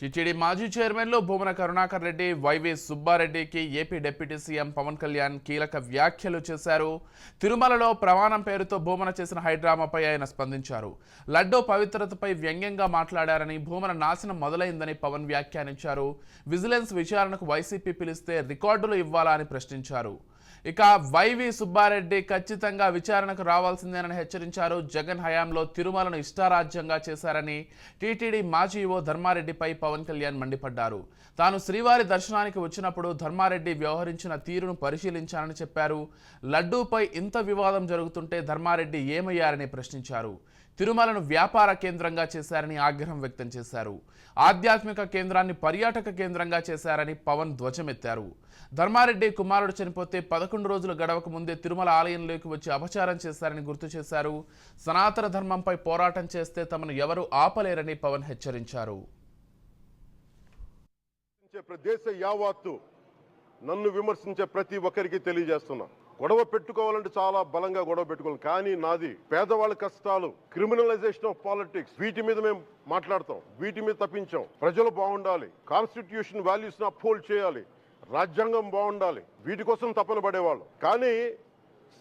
TTD మాజీ చైర్మన్లు Bhumana Karunakar Reddy YV సుబ్బారెడ్డికి AP deputy CM Pawan Kalyan కీలక వ్యాఖ్యలు చేశారు. తిరుమలలో ప్రమాణం పేరుతో భూమన చేసిన హైడ్రామాపై ఆయన స్పందించారు. లడ్డూ పవిత్రతపై వ్యంగ్యంగా మాట్లాడారని భూమన నాశనం మొదలైందని పవన్ వ్యాఖ్యానించారు. విజిలెన్స్ విచారణకు వైసీపీ పిలిస్తే రికార్డులు ఇవ్వాలా అని ప్రశ్నించారు. ఇక వైవి సుబ్బారెడ్డి ఖచ్చితంగా విచారణకు రావాల్సిందేనని హెచ్చరించారు. జగన్ హయాంలో తిరుమలను ఇష్టారాజ్యంగా చేశారని టీటీడీ మాజీ ఓ ధర్మారెడ్డిపై పవన్ కళ్యాణ్ మండిపడ్డారు. తాను శ్రీవారి దర్శనానికి వచ్చినప్పుడు ధర్మారెడ్డి వ్యవహరించిన తీరును పరిశీలించానని చెప్పారు. లడ్డూపై ఇంత వివాదం జరుగుతుంటే ధర్మారెడ్డి ఏమయ్యారని ప్రశ్నించారు. తిరుమలను వ్యాపార కేంద్రంగా చేశారని ఆగ్రహం వ్యక్తం చేశారు. ఆధ్యాత్మిక కేంద్రాన్ని పర్యాటక కేంద్రంగా చేశారని పవన్ ధ్వజమెత్తారు. ధర్మారెడ్డి కుమారుడు చనిపోతే పదకొండు రోజులు గడవక ముందే తిరుమల ఆలయంలోకి వచ్చి అపచారం చేశారని గుర్తు చేశారు. సనాతన ధర్మంపై పోరాటం చేస్తే తమను ఎవరు ఆపలేరని పవన్ హెచ్చరించారు. ప్రదేశ యావత్తు నన్ను విమర్శించే ప్రతి ఒక్కరికి తెలియజేస్తున్నా. గొడవ పెట్టుకోవాలంటే చాలా బలంగా గొడవ పెట్టుకోవాలి. కానీ నాది పేదవాళ్ళ కష్టాలు క్రిమినలైజేషన్ ఆఫ్ పాలిటిక్స్ వీటి మీద మేము మాట్లాడతాం. వీటి మీద తప్పించాం. ప్రజలు బాగుండాలి. కాన్స్టిట్యూషన్ వాల్యూస్ అప్హోల్డ్ చేయాలి. రాజ్యాంగం బాగుండాలి. వీటి కోసం తపన పడేవాళ్ళు. కానీ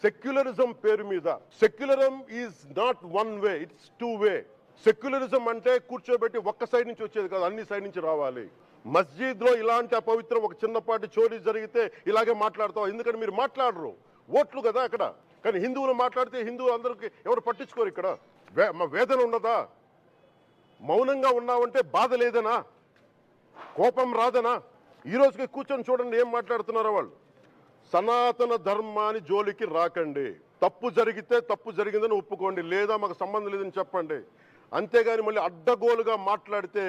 సెక్యులరిజం పేరు మీద secularism is not one way it's two way secularism అంటే కూర్చోబెట్టి ఒక్క సైడ్ నుంచి వచ్చేది కాదు అన్ని సైడ్ నుంచి రావాలి. మస్జిద్లో ఇలాంటి అపవిత్రం ఒక చిన్నపాటి చోరీ జరిగితే ఇలాగే మాట్లాడతాం ఎందుకంటే మీరు మాట్లాడరు? ఓట్లు కదా అక్కడ. కానీ హిందువులు మాట్లాడితే హిందువులు అందరికి ఎవరు పట్టించుకోరు ఇక్కడ? వే- మా వేదన ఉండదా మౌనంగా ఉన్నావంటే బాధ లేదనా? కోపం రాదనా? ఈ రోజుకి కూర్చొని చూడండి ఏం మాట్లాడుతున్నారో వాళ్ళు. సనాతన ధర్మాన్ని జోలికి రాకండి. తప్పు జరిగితే తప్పు జరిగిందని ఒప్పుకోండి. లేదా మాకు సంబంధం లేదని చెప్పండి. అంతేగాని మళ్ళీ అడ్డగోలుగా మాట్లాడితే